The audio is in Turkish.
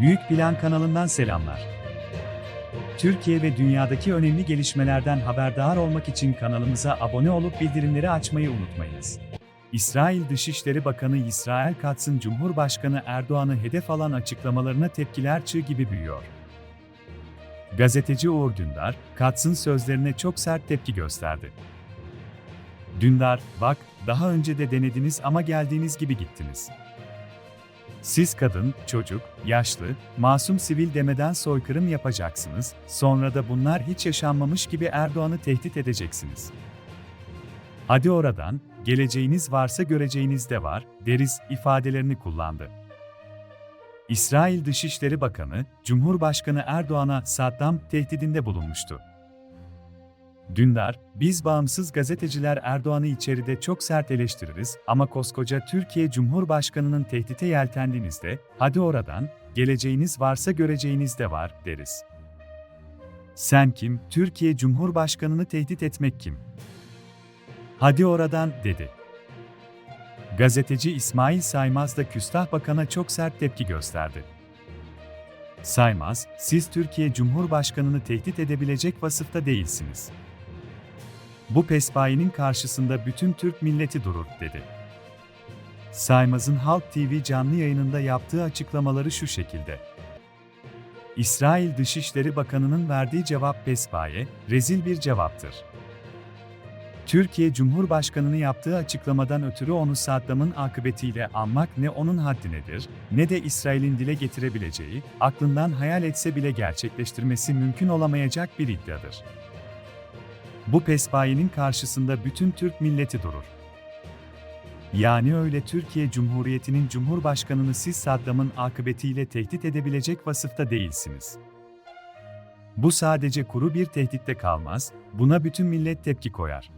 Büyük Plan kanalından selamlar. Türkiye ve dünyadaki önemli gelişmelerden haberdar olmak için kanalımıza abone olup bildirimleri açmayı unutmayınız. İsrail Dışişleri Bakanı İsrail Katz'ın Cumhurbaşkanı Erdoğan'ı hedef alan açıklamalarına tepkiler çığ gibi büyüyor. Gazeteci Uğur Dündar, Katz'ın sözlerine çok sert tepki gösterdi. Dündar, bak, daha önce de denediniz ama geldiğiniz gibi gittiniz. Siz kadın, çocuk, yaşlı, masum sivil demeden soykırım yapacaksınız, sonra da bunlar hiç yaşanmamış gibi Erdoğan'ı tehdit edeceksiniz. Hadi oradan, geleceğiniz varsa göreceğiniz de var, deriz ifadelerini kullandı. İsrail Dışişleri Bakanı, Cumhurbaşkanı Erdoğan'a Saddam tehdidinde bulunmuştu. Dündar, biz bağımsız gazeteciler Erdoğan'ı içeride çok sert eleştiririz ama koskoca Türkiye Cumhurbaşkanı'nın tehdite yeltendiğinizde, hadi oradan, geleceğiniz varsa göreceğiniz de var, deriz. Sen kim, Türkiye Cumhurbaşkanı'nı tehdit etmek kim? Hadi oradan, dedi. Gazeteci İsmail Saymaz da Küstah Bakan'a çok sert tepki gösterdi. Saymaz, siz Türkiye Cumhurbaşkanı'nı tehdit edebilecek vasıfta değilsiniz. Bu pespayenin karşısında bütün Türk milleti durur, dedi. Saymaz'ın Halk TV canlı yayınında yaptığı açıklamaları şu şekilde. İsrail Dışişleri Bakanı'nın verdiği cevap pespaye, rezil bir cevaptır. Türkiye Cumhurbaşkanı'nı yaptığı açıklamadan ötürü onu Saddam'ın akıbetiyle anmak ne onun haddinedir, ne de İsrail'in dile getirebileceği, aklından hayal etse bile gerçekleştirmesi mümkün olamayacak bir iddiadır. Bu pespayenin karşısında bütün Türk milleti durur. Yani öyle Türkiye Cumhuriyeti'nin Cumhurbaşkanını siz Saddam'ın akıbetiyle tehdit edebilecek vasıfta değilsiniz. Bu sadece kuru bir tehditte kalmaz, buna bütün millet tepki koyar.